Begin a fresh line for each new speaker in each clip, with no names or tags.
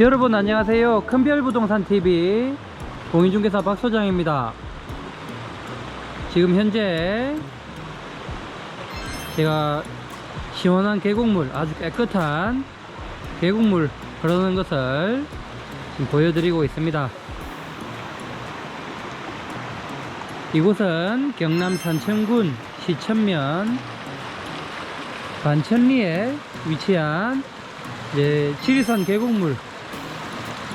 여러분 안녕하세요. 큰별부동산 TV 공인중개사 박소장입니다. 지금 현재 제가 시원한 계곡물, 아주 깨끗한 계곡물 흐르는 것을 지금 보여드리고 있습니다. 이곳은 경남 산천군 시천면 반천리에 위치한 지리산 계곡물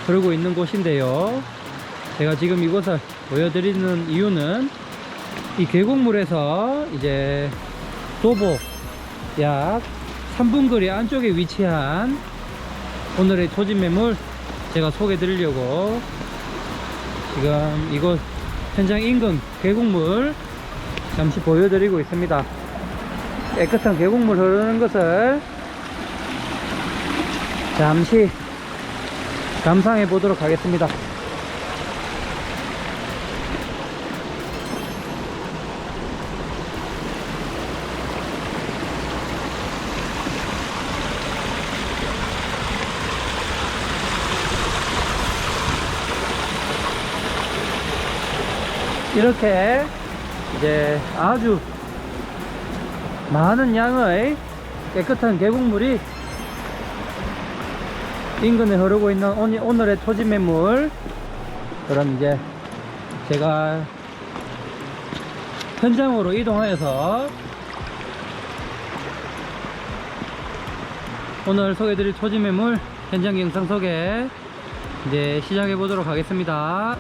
흐르고 있는 곳인데요. 제가 지금 이곳을 보여드리는 이유는 이 계곡물에서 이제 도보 약 3분 거리 안쪽에 위치한 오늘의 토지 매물 제가 소개해 드리려고 지금 이곳 현장 인근 계곡물 잠시 보여드리고 있습니다. 깨끗한 계곡물 흐르는 것을 잠시 감상해 보도록 하겠습니다. 이렇게 이제 아주 많은 양의 깨끗한 계곡물이 인근에 흐르고 있는 오니- 오늘의 토지 매물 그럼 이제 제가 현장으로 이동하여서 오늘 소개드릴 토지 매물 현장 영상 소개 이제 시작해 보도록 하겠습니다.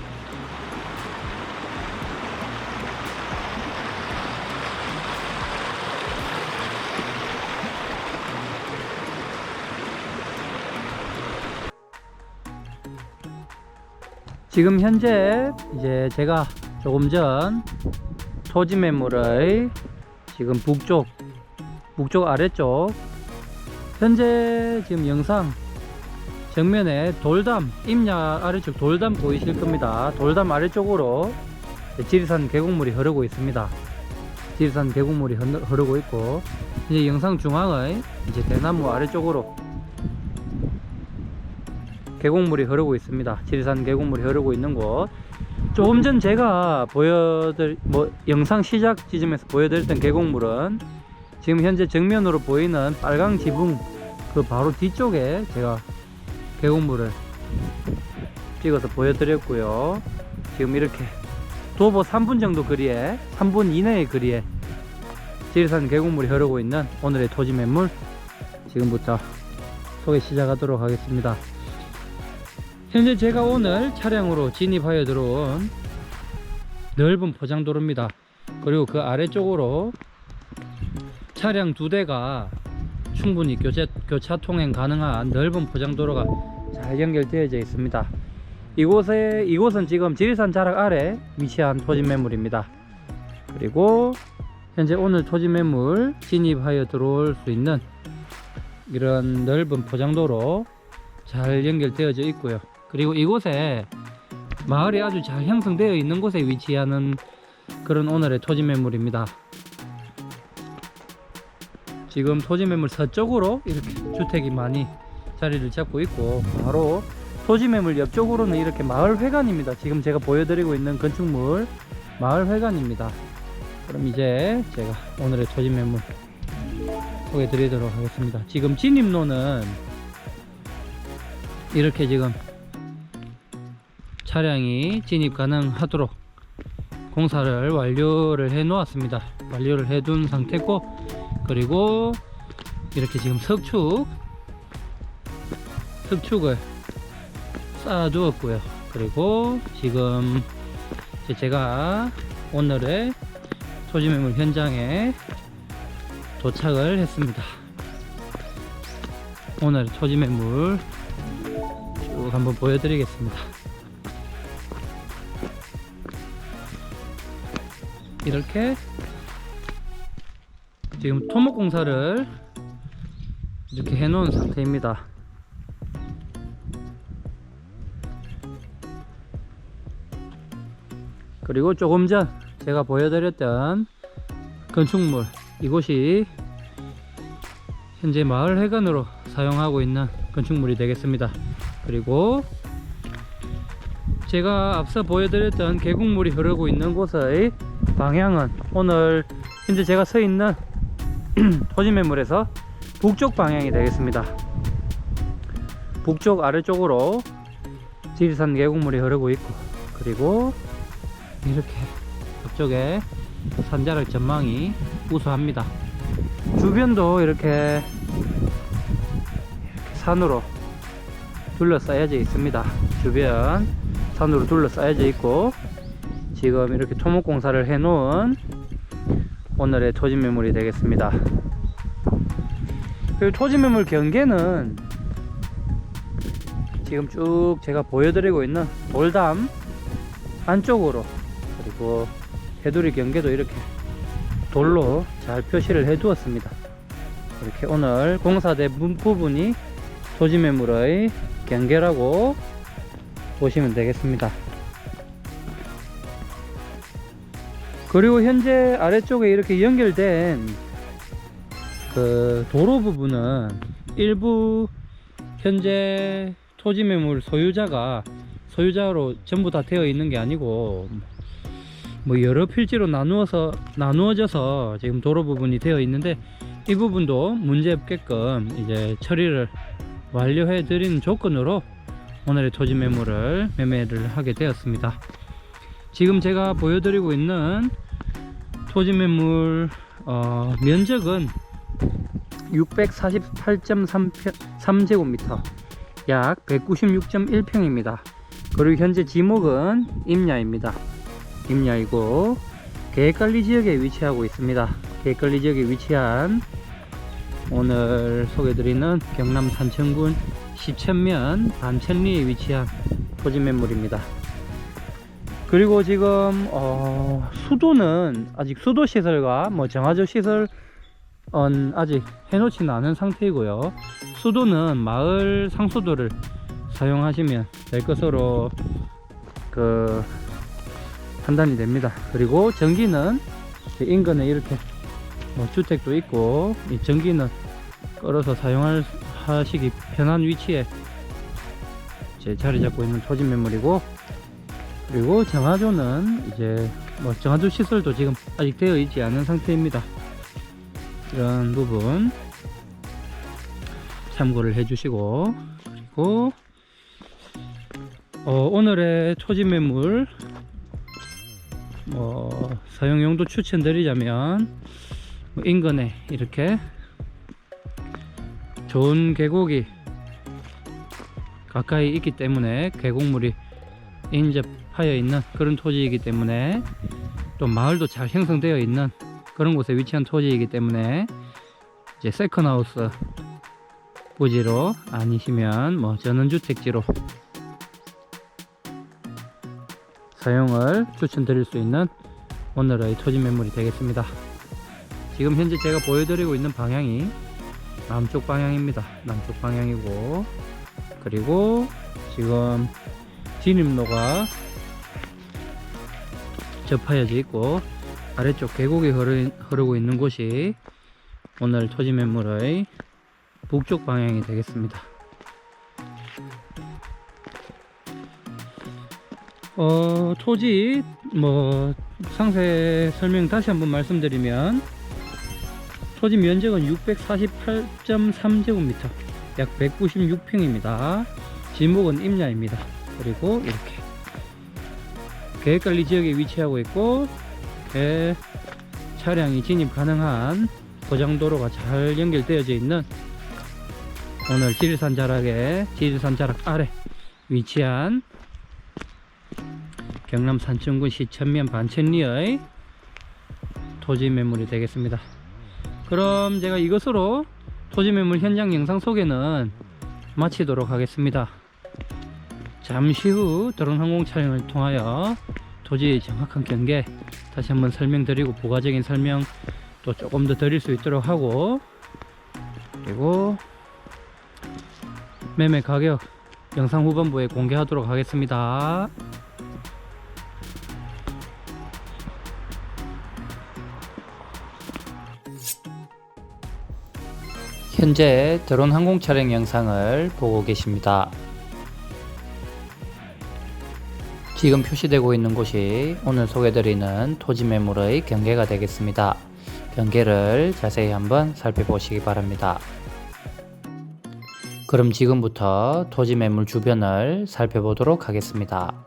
지금 현재 이제 제가 조금 전 토지 매물의 지금 북쪽 북쪽 아래쪽 현재 지금 영상 정면에 돌담 임야 아래쪽 돌담 보이실 겁니다. 돌담 아래쪽으로 지리산 계곡물이 흐르고 있습니다. 지리산 계곡물이 흐르- 흐르고 있고 이제 영상 중앙의 이제 대나무 아래쪽으로 계곡물이 흐르고 있습니다. 지리산 계곡물이 흐르고 있는 곳. 조금 전 제가 보여드릴, 뭐, 영상 시작 지점에서 보여드렸던 계곡물은 지금 현재 정면으로 보이는 빨강 지붕 그 바로 뒤쪽에 제가 계곡물을 찍어서 보여드렸고요. 지금 이렇게 도보 3분 정도 거리에, 3분 이내의 거리에 지리산 계곡물이 흐르고 있는 오늘의 토지 매물 지금부터 소개 시작하도록 하겠습니다. 현재 제가 오늘 차량으로 진입하여 들어온 넓은 포장도로입니다. 그리고 그 아래쪽으로 차량 두 대가 충분히 교차, 교차 통행 가능한 넓은 포장도로가 잘 연결되어져 있습니다. 이곳에, 이곳은 지금 지리산 자락 아래 위치한 토지 매물입니다. 그리고 현재 오늘 토지 매물 진입하여 들어올 수 있는 이런 넓은 포장도로 잘 연결되어져 있고요. 그리고 이곳에 마을이 아주 잘 형성되어 있는 곳에 위치하는 그런 오늘의 토지 매물입니다. 지금 토지 매물 서쪽으로 이렇게 주택이 많이 자리를 잡고 있고 바로 토지 매물 옆쪽으로는 이렇게 마을 회관입니다. 지금 제가 보여드리고 있는 건축물 마을 회관입니다. 그럼 이제 제가 오늘의 토지 매물 소개해 드리도록 하겠습니다. 지금 진입로는 이렇게 지금 차량이 진입 가능하도록 공사를 완료를 해 놓았습니다. 완료를 해 둔 상태고 그리고 이렇게 지금 석축 석축을 쌓아 두었고요. 그리고 지금 제가 오늘의 토지매물 현장에 도착을 했습니다. 오늘 토지매물 쭉 한번 보여드리겠습니다. 이렇게 지금 토목 공사를 이렇게 해놓은 상태입니다. 그리고 조금 전 제가 보여드렸던 건축물 이곳이 현재 마을 회관으로 사용하고 있는 건축물이 되겠습니다. 그리고 제가 앞서 보여드렸던 계곡물이 흐르고 있는 곳의 방향은 오늘 현재 제가 서 있는 토지매물에서 북쪽 방향이 되겠습니다. 북쪽 아래쪽으로 지리산 계곡물이 흐르고 있고 그리고 이렇게 앞쪽에 산자락 전망이 우수합니다. 주변도 이렇게 산으로 둘러싸여져 있습니다. 주변 산으로 둘러싸여져 있고 지금 이렇게 토목 공사를 해 놓은 오늘의 토지 매물이 되겠습니다. 그리고 토지 매물 경계는 지금 쭉 제가 보여드리고 있는 돌담 안쪽으로 그리고 해두리 경계도 이렇게 돌로 잘 표시를 해 두었습니다. 이렇게 오늘 공사된 부- 부분이 토지 매물의 경계라고 보시면 되겠습니다. 그리고 현재 아래쪽에 이렇게 연결된 그 도로 부분은 일부 현재 토지 매물 소유자가 소유자로 전부 다 되어 있는 게 아니고 뭐 여러 필지로 나누어서 나누어져서 지금 도로 부분이 되어 있는데 이 부분도 문제 없게끔 이제 처리를 완료해 드리는 조건으로 오늘의 토지 매물을 매매를 하게 되었습니다. 지금 제가 보여드리고 있는 토지 매물 어, 면적은 648.3제곱미터 약 196.1평입니다. 그리고 현재 지목은 임야입니다. 임야이고 계획관리 지역에 위치하고 있습니다. 계획관리 지역에 위치한 오늘 소개드리는 경남 산청군 시천면 반천리에 위치한 토지 매물입니다. 그리고 지금 어, 수도는 아직 수도 시설과 뭐 정화조 시설은 아직 해놓지는 않은 상태이고요. 수도는 마을 상수도를 사용하시면 될 것으로 그 판단이 됩니다. 그리고 전기는 인근에 이렇게 뭐 주택도 있고 이 전기는 끌어서 사용할 하시기 편한 위치에 이제 자리 잡고 있는 토지 매물이고 그리고 정화조는 이제 뭐 정화조 시설도 지금 아직 되어 있지 않은 상태입니다. 이런 부분 참고를 해주시고 그리고 어, 오늘의 토지 매물 뭐 사용 용도 추천드리자면 뭐 인근에 이렇게 좋은 계곡이 가까이 있기 때문에 계곡물이 인접 하여 있는 그런 토지이기 때문에 또 마을도 잘 형성되어 있는 그런 곳에 위치한 토지이기 때문에 이제 세컨하우스 부지로 아니시면 뭐 전원주택지로 사용을 추천드릴 수 있는 오늘의 토지 매물이 되겠습니다. 지금 현재 제가 보여드리고 있는 방향이 남쪽 방향입니다. 남쪽 방향이고 그리고 지금 진입로가 접하여져 있고 아래쪽 계곡이 흐르, 흐르 고 있는 곳이 오늘 토지 매물의 북쪽 방향이 되겠습니다. 어, 토지 뭐 상세 설명 다시 한번 말씀드리면 토지 면적은 648.3제곱미터 약 196평입니다. 지목은 임야입니다. 그리고 이렇게 계획관리 지역에 위치하고 있고 배 차량이 진입 가능한 고장도로가 잘 연결되어져 있는 오늘 지리산 자락에 지리산 자락 아래 위치한 경남 산청군 시천면 반천리의 토지 매물이 되겠습니다. 그럼 제가 이것으로 토지 매물 현장 영상 소개는 마치도록 하겠습니다. 잠시 후 드론 항공 촬영을 통하여 토지의 정확한 경계 다시 한번 설명드리고 부가적인 설명 또 조금 더 드릴 수 있도록 하고 그리고 매매 가격 영상 후반부에 공개하도록 하겠습니다. 현재 드론 항공 촬영 영상을 보고 계십니다. 지금 표시되고 있는 곳이 오늘 소개드리는 토지 매물의 경계가 되겠습니다. 경계를 자세히 한번 살펴보시기 바랍니다. 그럼 지금부터 토지 매물 주변을 살펴보도록 하겠습니다.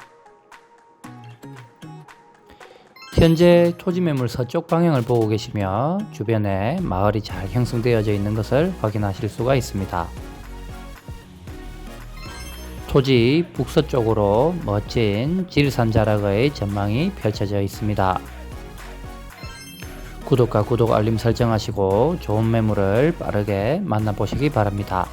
현재 토지 매물 서쪽 방향을 보고 계시며 주변에 마을이 잘 형성되어져 있는 것을 확인하실 수가 있습니다. 토지 북서쪽으로 멋진 지리산 자락의 전망이 펼쳐져 있습니다. 구독과 구독 알림 설정하시고 좋은 매물을 빠르게 만나보시기 바랍니다.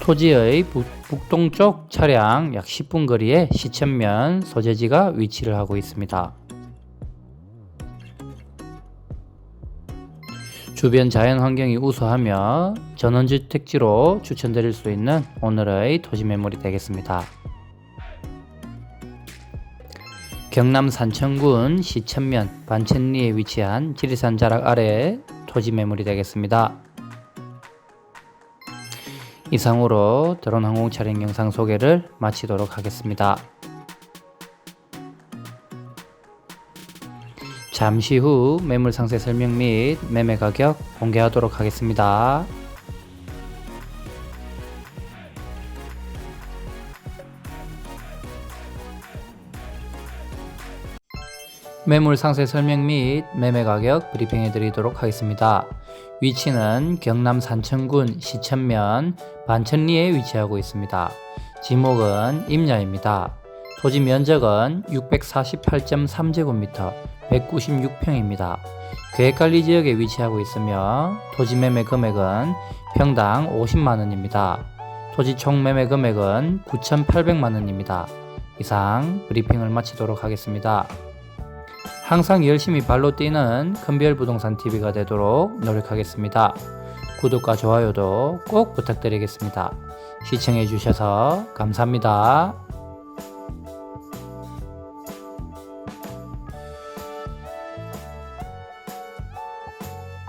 토지의 북, 북동쪽 차량 약 10분 거리에 시천면 소재지가 위치를 하고 있습니다. 주변 자연 환경이 우수하며 전원주택지로 추천드릴 수 있는 오늘의 토지 매물이 되겠습니다. 경남 산청군 시천면 반천리에 위치한 지리산 자락 아래 토지 매물이 되겠습니다. 이상으로 드론 항공 차량 영상 소개를 마치도록 하겠습니다. 잠시 후 매물 상세 설명 및 매매 가격 공개하도록 하겠습니다. 매물 상세 설명 및 매매 가격 브리핑해 드리도록 하겠습니다. 위치는 경남 산천군 시천면 반천리에 위치하고 있습니다. 지목은 임야입니다. 토지 면적은 648.3제곱미터 196평입니다. 계획관리 지역에 위치하고 있으며 토지 매매 금액은 평당 50만원입니다. 토지 총 매매 금액은 9,800만원입니다. 이상 브리핑을 마치도록 하겠습니다. 항상 열심히 발로 뛰는 큰별 부동산 TV가 되도록 노력하겠습니다. 구독과 좋아요도 꼭 부탁드리겠습니다. 시청해 주셔서 감사합니다.